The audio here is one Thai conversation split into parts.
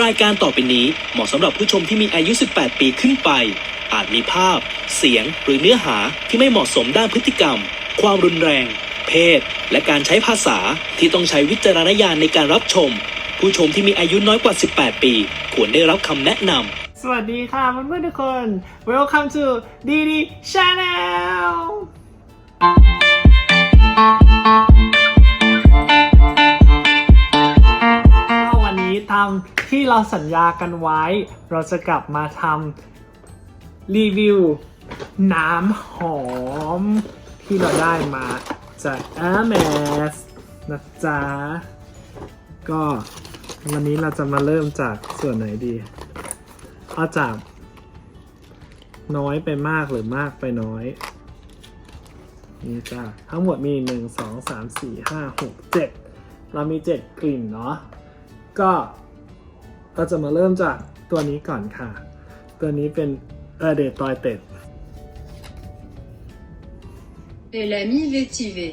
รายการต่อไปนี้เหมาะสำหรับผู้ชมที่มีอายุ 18 ปีขึ้นไป อาจมีภาพ เสียง หรือเนื้อหาที่ไม่เหมาะสมด้านพฤติกรรม ความรุนแรง เพศ และการใช้ภาษาที่ต้องใช้วิจารณญาณในการรับชม ผู้ชมที่มีอายุน้อยกว่า 18 ปี ควรได้รับคำแนะนำ สวัสดีค่ะเพื่อนๆทุกคน Welcome to DD Channel ที่เราสัญญากันไว้ เราจะกลับมาทำรีวิวน้ำหอม ที่เราได้มาจาก Hermes นะจ๊ะ ก็วันนี้เราจะมาเริ่มจากส่วนไหนดีเอาจากน้อยไปมากหรือมากไปน้อย นี่จ้าทั้งหมดมีหนึ่งสองสามสี่ห้าหกเจ็ดเรามีเจ็ดกลิ่นเนาะก็ เราจะมาเริ่มจากตัวนี้ก่อนค่ะ ตัวนี้เป็นเออเดตตอยเต็ด Et l'ami vétivé.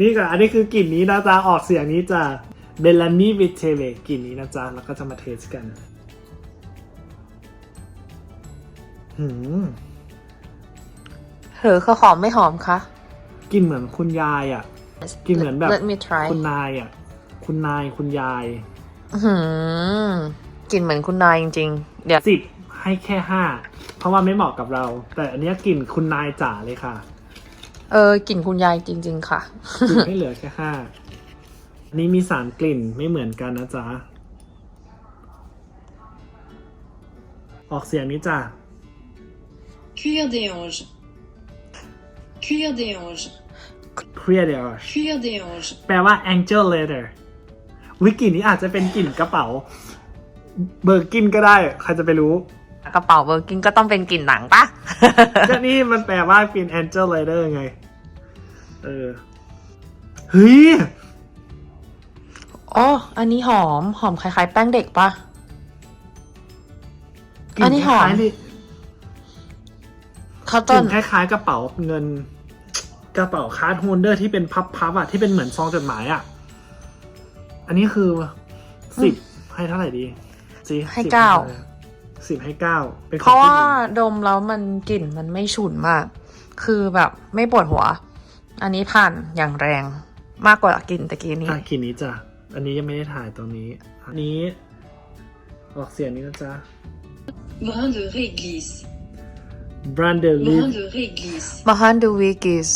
นี่ค่ะอันนี้คือกลิ่นนี้นะจ๊ะ ออกเสียงนี้จะเบลลามีวิเทเวกลิ่นนี้นะจ๊ะ แล้วก็จะมาเทสกัน หืมหรือคือหอมไม่หอมคะ กลินเหมือนคุณยายอะกินเหมือนแบบ Let me try คุณนายอะ คุณนายคุณยายอื้อ หือกลิ่นเหมือนคุณนายจริงๆ เดี๋ยวสิบให้แค่ห้าเพราะว่าไม่เหมาะกับเรา แต่อันเนี้ยกลิ่นคุณนายจ๋าเลยค่ะเออกลิ่นคุณยายจริง ๆ ค่ะ กลิ่นไม่เหลือแค่ห้าอันนี้มีสามกลิ่นไม่เหมือนกันนะจ๊ะ ออกเสียงนี้จ้ะ Cuir des anges. Cuir des anges. clear the a r Cuir des anges. แปลว่า angel leather วิกลิ่นนี้อาจจะเป็นกลิ่นกระเป๋า เบอร์กินก็ได้ใครจะไปรู้ กระเป๋าเบอร์กินก็ต้องเป็นกลิ่นหนังปะก็นี่มันแปลว่าเป็น angel leather ไง เออเฮ้ยอ๋ออันนี้หอมหอมคล้ายๆ แป้งเด็กปะกลิ่อันนี้หอมคล้ายๆนี่เขากต้ลิ่นนคล้ายๆ กระเป๋าเงิน กระเป๋าคาร์ดโฮลเดอร์ที่เป็นพับๆอะที่เป็นเหมือนซองจดหมายอะ อันนี้คือสิบให้เท่าไหร่ดีสิให้10เก้า สิบให้เก้าเป็นขเพองราะผู้ว่าหญิงดมแล้วมันกลิ่นมันไม่ฉุนมาก คือแบบไม่ปวดหัว อันนี้ผ่านอย่างแรงมากกว่ากลิ่นตะกี้นี้อะกลิ่นนี้จ้ะอันนี้ยังไม่ได้ถ่ายตรงนี้ อันนี้ออกเสียงนี้นะจ๊ะ Brin de réglisse. Brander Brin Live de réglisse. บาฮันดูวิกิส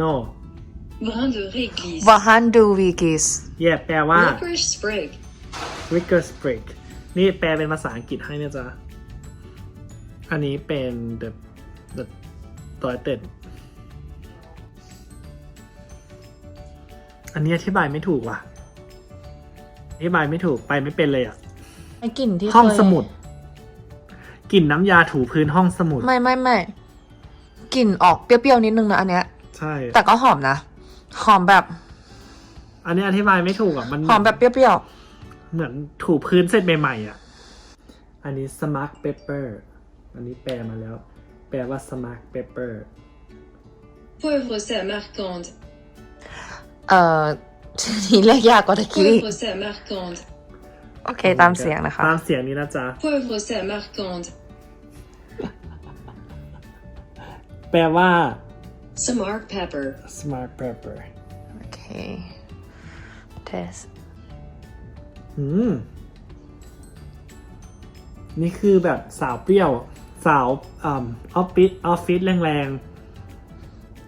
No Brin de réglisse. บาฮั นดูวิกิสแย่แปลว่า Licorice sprig. Ricker Sprig นี่แปลเป็นภาษาอังกฤษให้นะจ๊ะ อันนี้เป็น the the toilet อันนี้อธิบายไม่ถูกว่ะ อธิบายไม่ถูกไปไม่เป็นเลยอะ ไอ้กลิ่นที่ห้องเคยสมุด กลิ่นน้ำยาถูพื้นห้องสมุด ไม่ไม่ไม่กลิ่นออกเปรี้ยวๆนิดนึงนะอันเนี้ย ใช่ แต่ก็หอมนะ หอมแบบ อันนี้อธิบายไม่ถูกอะมันหอมแบบเปรี้ยวเหมือนถูพื้นเสร็จใหม่ๆอะ อันนี้ smart pepper อันนี้แปลมาแล้ว แปลว่า smart pepper Poivre Samarcande. ๆเอ่อทีนี้เรียกยากกว่าตะกี้ Poivre Samarcande. โอเคตามเสียงนะคะ ตามเสียงนี้นะจ๊ะ Poivre Samarcande. แปลว่า Samar pepper. smart pepper โอเค เทสอืม นี่คือแบบสาวเปรี้ยว สาวอ่าออฟฟิศออฟฟิศแรง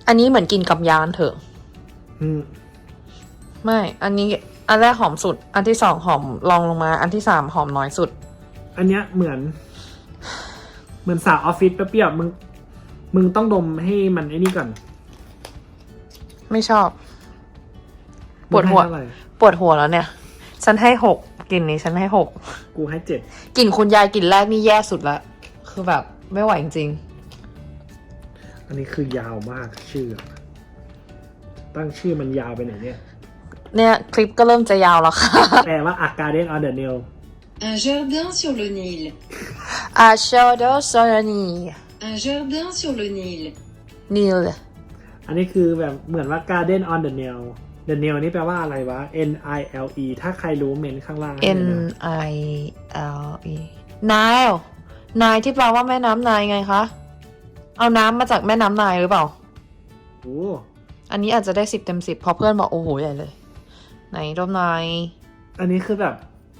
อันนี้เหมือนกินกับยานเถอะ ๆอืม ไม่ อันนี้ อันแรกหอมสุด อันที่สองหอมรองลงมา อันที่สามหอมน้อยสุด อันเนี้ยเหมือน เหมือนสาวออฟฟิศเปรี้ยวๆมึง มึงต้องดมให้มันไอ้นี่ก่อนไม่ชอบ ปวดหัว มึงให้เท่าไหร่ ปวดหัวแล้วเนี่ย ฉันให้หกกลิ่นนี้ฉันให้หกกูให้เจ็ดกลิ่นคุณยายกลิ่นแรกนี่แย่สุดละ คือแบบไม่ไหวจริงอันนี้คือยาวมากชื่อ ตั้งชื่อมันยาวไปไหนเนี่ย ๆเนี่ย คลิปก็เริ่มจะยาวแล้วค่ะ แปลว่า A Garden on the Nile Un jardin sur le Nil. อาชอโดโซรานี Un jardin sur le Nil. นิลอันนี้คือแบบเหมือนว่า Garden on the Nile The Nail นี่ แปลว่าอะไรวะ N I L E ถ้าใครรู้เมนข้างล่างให้ N หน่อยนะ I L E Nile นายที่แปลว่าแม่น้ำนายไงคะ เอาน้ำมาจากแม่น้ำนายหรือเปล่า โอ้อันนี้อาจจะได้สิบเต็มสิบเพราะเพื่อนบอกโอ้โหใหญ่เลย ไหนร่มนาย อันนี้คือแบบ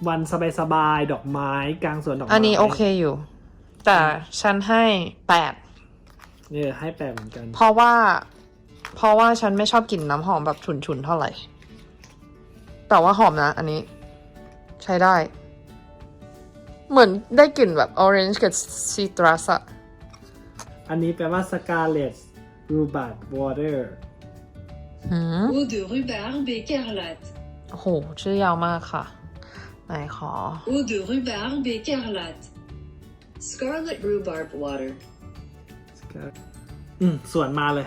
วันสบายๆดอกไม้กลางสวนดอกไม้อันนี้โอเคอยู่ แต่ฉันให้แปดเนี่ยให้แปลเหมือนกัน เพราะว่า เพราะว่าฉันไม่ชอบกลิ่นน้ำหอมแบบฉุนๆเท่าไหร่ แต่ว่าหอมนะ อันนี้ ใช้ได้ เหมือนได้กลิ่นแบบ orange กับ citrus อะอันนี้แปลว่า Scarlet Rhubarb Water หืม Eau de rhubarbe écarlate. โอ้โห ชื่อยาวมากค่ะ ไหนขอ Eau de rhubarbe écarlate. Scarlet rhubarb water. อืม ส่วนมาเลย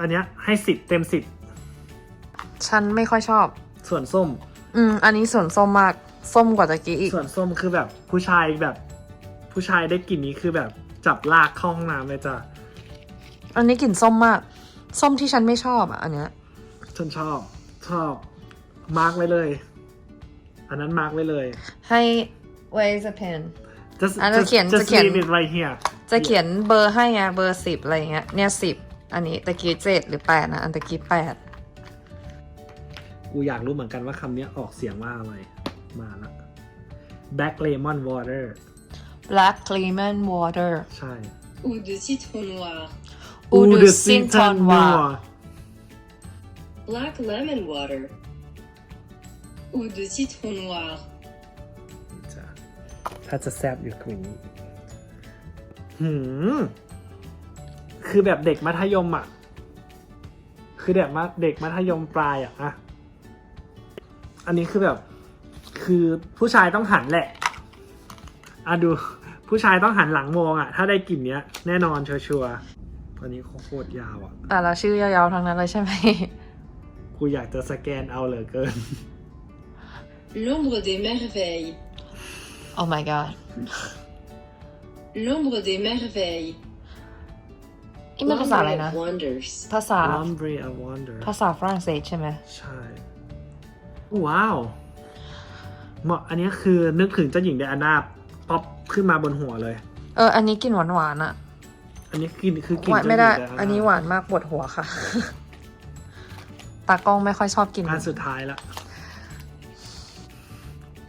อันเนี้ยให้สิบเต็มสิบฉันไม่ค่อยชอบ ส่วนส้ม อืม อันนี้ส่วนส้มมาก ส้มกว่าตะกี้อีก ส่วนส้มคือแบบผู้ชายแบบ ผู้ชายได้กลิ่นนี้คือแบบจับลากเข้าห้องน้ำเลยจ้ะอันนี้กลิ่นส้มมาก ส้มที่ฉันไม่ชอบอะ อันเนี้ย ฉันชอบ ชอบ มาร์กไว้เลย อันนั้นมาร์กไว้เลย ให้ where is a pen just อะจะเขียน just จะเขียน leave it right here จะเขียนเบอร์ให้ไงเบอร์สิบอะไรอย่างเงี้ยเนี่ยสิบ อันนี้ตะกี้เจ็ดหรือแปดนะ อันตะกี้แปดกูอยากรู้เหมือนกันว่าคำนี้ออกเสียงว่าอะไร มาละ black lemon water black lemon water ใช่ Eau de citron noir. Eau de Eau citron noir Black lemon water. Eau de citron noir. จ้ะถ้าจะแซบอยู่กว่านี้หืม คือแบบเด็กมัธยมอะ คือแบบมาเด็กมัธยมปลายอะอะอันนี้คือแบบ คือผู้ชายต้องหันแหละอะดู ผู้ชายต้องหันหลังมองอะ ถ้าได้กลิ่นเนี้ย แน่นอนชัวร์ๆตัวนี้โคตรยาวอะ แต่ละชื่อยาวๆทั้งนั้นเลยใช่ไหม กูอยากจะสแกนเอาเหลือเกิน L'ombre des merveilles. oh my god L'ombre des merveilles. นี่มันภาษาอะไรนะ L'ombre of wonders. ภาษา Laundry of Wonder ภาษาฝรั่งเศสใช่ไหม ใช่ ว้าว เหมาะอันนี้คือนึกถึงเจ้าหญิงไดอาน่าป๊อปขึ้นมาบนหัวเลย เออ อันนี้กลิ่นหวานๆอะอันนี้กินคือกินหวานเจ้าหญิงไม่ได้ดาาอันนี้หวานมากปวดหัวค่ะ ตากล้องไม่ค่อยชอบกิน อันสุดท้ายละ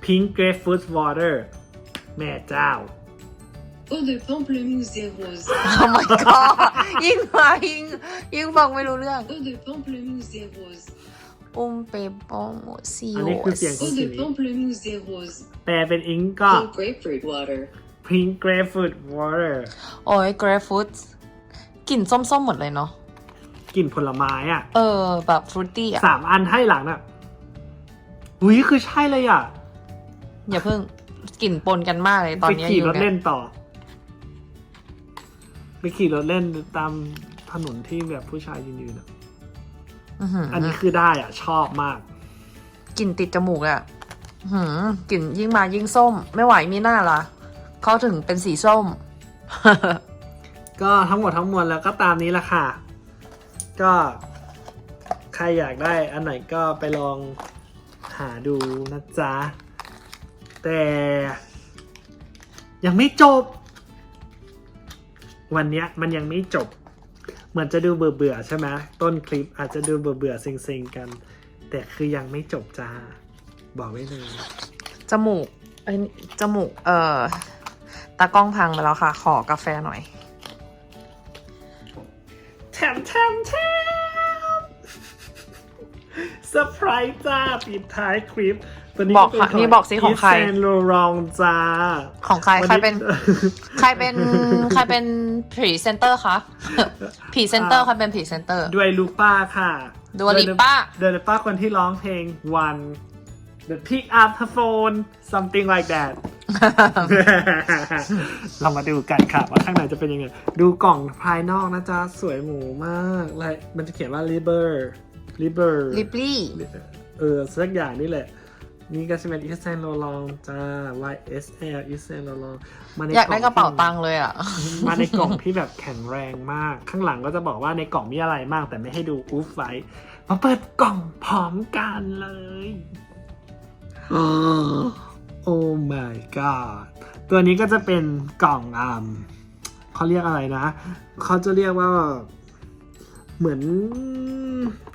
Pink Grapefruit Water แม่เจ้า Eau de pamplemousse et rose. oh my god ยิ่งมายิ่งยิ่งฟังไม่รู้เรื่อง Eau de pamplemousse et rose. อุ้มเปปองหมดซิอันโอนี้คือเสียง Eau de pamplemousse et rose. แปลเป็นอิงก็ Pink grapefruit water. Pink Grapefruit Water โอ้ยเกรฟฟูดกลิ่นส้มๆหมดเลยเนาะ กลิ่นผลไม้อะเออ แบบฟรุตตี้อะ สามอันให้หลังอะหุยคือใช่เลยอะ อย่าเพิ่งกลิ่นปนกันมากเลยตอนไปเนี้ยขี่อยู่รถเนี่เล่ยนต่อ ไปขี่รถเล่นตามถนนที่แบบผู้ชายยืนๆอะอื้อหืออันนี้คือได้อะ ชอบมาก กลิ่นติดจมูกเลยอะอื้อหือกลิ่นยิ่งมายิ่งส้ม ไม่ไหวมีหน้าล่ะเขาถึงเป็นสีส้ม ก็ทั้งหมดทั้งมวลแล้วก็ตามนี้แหละค่ะ ก็ใครอยากได้อันไหนก็ไปลองหาดูนะจ๊ะ แต่ยังไม่จบ วันเนี้ยมันยังไม่จบ เหมือนจะดูเบื่อเบื่อๆใช่ไหมต้นคลิปอาจจะดูเบื่อเบื่อๆเซ็งๆกัน แต่คือยังไม่จบจ้า บอกไว้เลยจมูกไอ้ยจมูก เอ่อ ตากล้องพังไปแล้วค่ะ ขอกาแฟหน่อย แถมแถมแถมเซอร์ไพรส์จ้าปิดท้ายคลิป ตัวนี้บอกค่ะนี่บอกสิของใครเซนโลรองจ้า ของใคร วัใครเป็น ใครเป็น ใครเป็นพรีเซนเตอร์คะ พรีเซนเตอร์ใครเป็นพรีเซนเตอร์ ด้วยลูป้าค่ะ Dua Lipa ด้วยลูป้าคนที่ร้องเพลง one the pick up the phone something like that เรามาดูกันค่ะ ว่าข้างในจะเป็นยังไง ดูกล่องภายนอกนะจ๊ะ สวยหมูมากลายมันจะเขียนว่า liber liber ลิปลี่ เออสักอย่างนี่แหละ นี่ก็จะเป็นอีสแซนโลลองจ้า YSL อีสแซนโลลองมาในอยากได้กระเป๋าที่ตังค์เลยอะ มาในกล่องที่แบบแข็งแรงมาก ข้างหลังก็จะบอกว่าในกล่องมีอะไรมากแต่ไม่ให้ดูอุ๊ฟไว้มาเปิดกล่องพร้อมกันเลยโอ้ my god ตัวนี้ก็จะเป็นกล่องอ่าเขาเรียกอะไรนะ เขาจะเรียกว่า เหมือน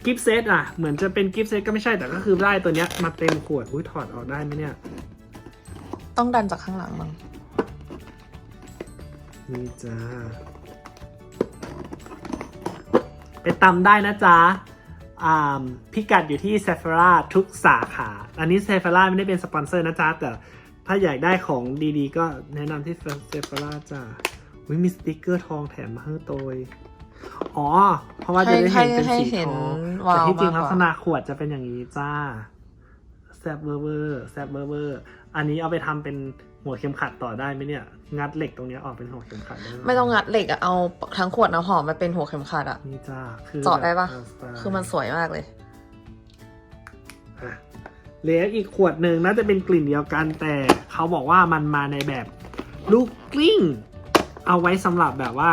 กิฟต์เซตอะ เหมือนจะเป็นกิฟต์เซตก็ไม่ใช่แต่ก็คือได้ตัวเนี้ยมาเต็มขวดอุ้ยถอดออกได้ไหมเนี่ย ต้องดันจากข้างหลังมั้งนี่จ้า ไปตำได้นะจ๊ะอ่าพิกัดอยู่ที่เซฟ h ราทุกสาขา อันนี้เซฟ h ราไม่ได้เป็นสปอนเซอร์นะจ๊ะ แต่ถ้าอยากได้ของดีๆ ก็แนะนำที่เซฟ h ราจ้ะวิมีสติกเกอร์ทองแถมมาให้โตย อ๋อ เพราะว่าจะได้เห็นเป็นให้สีเห็นทองวาแต่วที่จริงมากลักกว่าษณะขวดจะเป็นอย่างนี้จ้าแซบเวอร์เวอร์แซบเวอร์เวอร์อันนี้เอาไปทำเป็นหัวเข็มขัดต่อได้ไหมเนี่ย งัดเหล็กตรงเนี้ยออกเป็นหัวเข็มขัดได้หไม่ต้องงัดเหล็กอะเอาทั้งขวดน้ำหอมมาเป็นหัวเข็มขัดอะนี่จ้าคือเจาะได้ปะแบบสไตล์คือมันสวยมากเลยอะเหลืออีกขวดหนึ่งน่าจะเป็นกลิ่นเดียวกัน แต่เขาบอกว่ามันมาในแบบลูกกลิ้ง เอาไว้สำหรับแบบว่า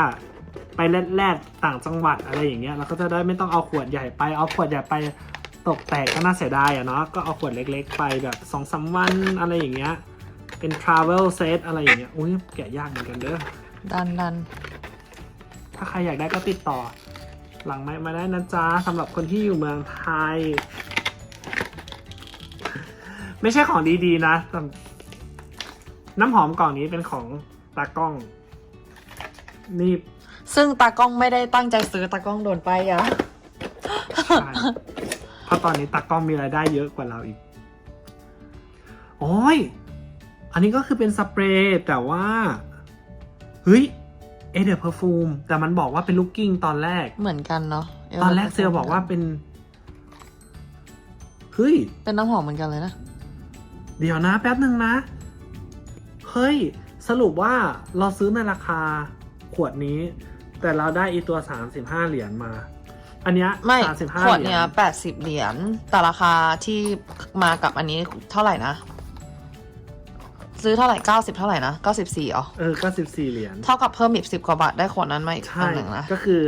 ไปแลดๆต่างจังหวัดอะไรอย่างเงี้ยเราก็จะได้ไม่ต้องเอาขวดใหญ่ไปเอาขวดใหญ่ไปตกแตกก็น่าเสียดายอะเนาะก็เอาขวดเล็กๆไปแบบสองสามวันอะไรอย่างเงี้ยเป็น travel set อะไรอย่างเงี้ยอุ้ยแกะยากเหมือนกันเด้อดันดันถ้าใครอยากได้ก็ติดต่อ หลังไม้มาได้นะจ๊ะสำหรับคนที่อยู่เมืองไทย ไม่ใช่ของดีๆนะแต่น้ำหอมกล่องนี้เป็นของตากล้อง นี่ ซึ่งตากล้องไม่ได้ตั้งใจซื้อตากล้องโดนไปอะใช่เพราะตอนนี้ตากล้องมีรายได้เยอะกว่าเราอีก โอ้ย อันนี้ก็คือเป็นสเปรย์แต่ว่า เฮ้ย เอเดอร์เพอร์ฟูมแต่มันบอกว่าเป็นลูกกิ้งตอนแรก เหมือนกันเนาะตอนแรกเซลบอกว่าเป็น เฮ้ย เป็นน้ำหอมเหมือนกันเลยนะ เดี๋ยวนะแป๊บหนึ่งนะ เฮ้ย สรุปว่าเราซื้อในราคาขวดนี้ แต่เราได้อีตัวสามสิบห้าเหรียญมา อันเนี้ยไม่สามสิบห้าขวดเหรีเนี้ยยญแปดสิบเหรียญแต่ราคาที่มากับอันนี้เท่าไหร่นะ ซื้อเท่าไหร่เก้าสิบเท่าไหร่นะเก้าสิบสี่อ๋อเออก็สิบสี่เหรียญเท่ากับเพิ่มอีกสิบกว่าบาทได้ขวดนั้นมาอีกใช่อันหนึ่งนะก็คือ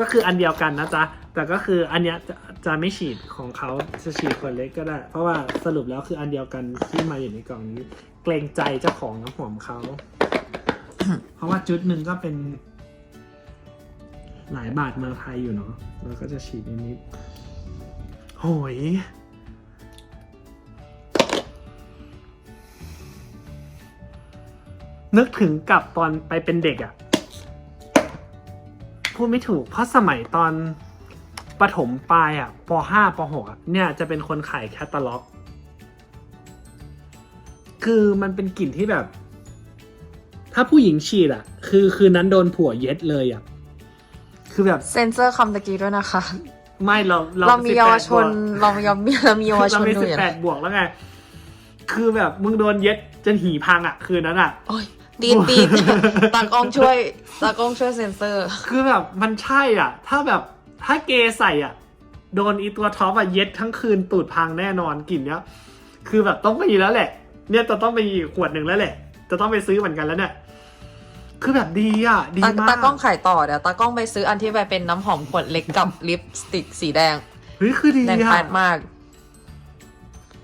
ก็คืออันเดียวกันนะจ๊ะแต่ก็คืออันเนี้ยจะจะไม่ฉีดของเขาจะฉีดขวดเล็กก็ได้ เพราะว่าสรุปแล้วคืออันเดียวกันที่มาอยู่ในกล่องนี้ เกรงใจเจ้าของน้ำหอมเขาเพราะว่าจุดหนึ่งก็เป็น หลายบาทเมืองไทยอยู่เนาะแล้วก็จะฉีดนิดๆโหยนึกถึงกับตอนไปเป็นเด็กอะพูดไม่ถูก เพราะสมัยตอนประถมปลายอะปห้าปหกเนี่ยจะเป็นคนขายแคตตาล็อก คือมันเป็นกลิ่นที่แบบ ถ้าผู้หญิงฉีดอะคือคืนนั้นโดนผัวเย็ดเลยอะ คือแบบเซนเซอร์คำตะกี้ด้วยนะคะ ไม่เราเรามีเยาวชน18เรามีเยาวเรามีเยาวชเรานมีดูสิบอยู่แปนะดบวกแล้วไง คือแบบมึงโดนเย็ดจนหีพังอะคืนนั้นอะโอ้ยตีนตีนตากล้องช่วยตากล้องช่วยเซนเซอร์ คือแบบมันใช่อะ ถ้าแบบถ้าเกย์ใส่อะ โดนอีตัวท็อปอะเย็ดทั้งคืนตูดพังแน่นอนกลิ่นเนี้ย คือแบบต้องมีแล้วแหละ เนี่ยจะต้องมีขวดหนึ่งแล้วแหละ จะต้องไปซื้อเหมือนกันแล้วเนี่ย คือแบบดีอะ ดีตามากตากล้องขายต่อเดี๋ยวตากล้องไปซื้ออันที่ไปเป็นน้ำหอมขวดเล็กกับลิปสติกสีแดงเฮ้ยคือดีแดงอะแปดมาก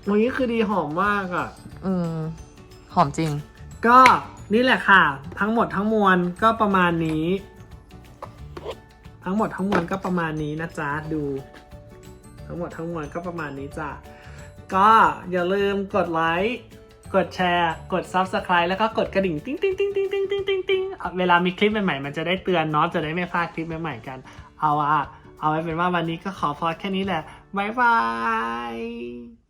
วันนี้คือดีหอมมากอะ อืม หอมจริง ก็นี่แหละค่ะ ทั้งหมดทั้งมวลก็ประมาณนี้ ทั้งหมดทั้งมวลก็ประมาณนี้นะจ๊ะดู ทั้งหมดทั้งมวลก็ประมาณนี้จ้ะก็อย่าลืมกดไลค์ กดแชร์ กด Subscribe แล้วก็กดกระดิ่งติ้งติ้งติ้งติ้งติ้งติ้งติ้งติ๊งเวลามีคลิปใหม่ๆ มันจะได้เตือนเนาะจะได้ไม่พลาดคลิปใหม่ๆกัน เอาอะเอาไว้เป็นว่าวันนี้ก็ขอพอแค่นี้แหละ บ๊ายบาย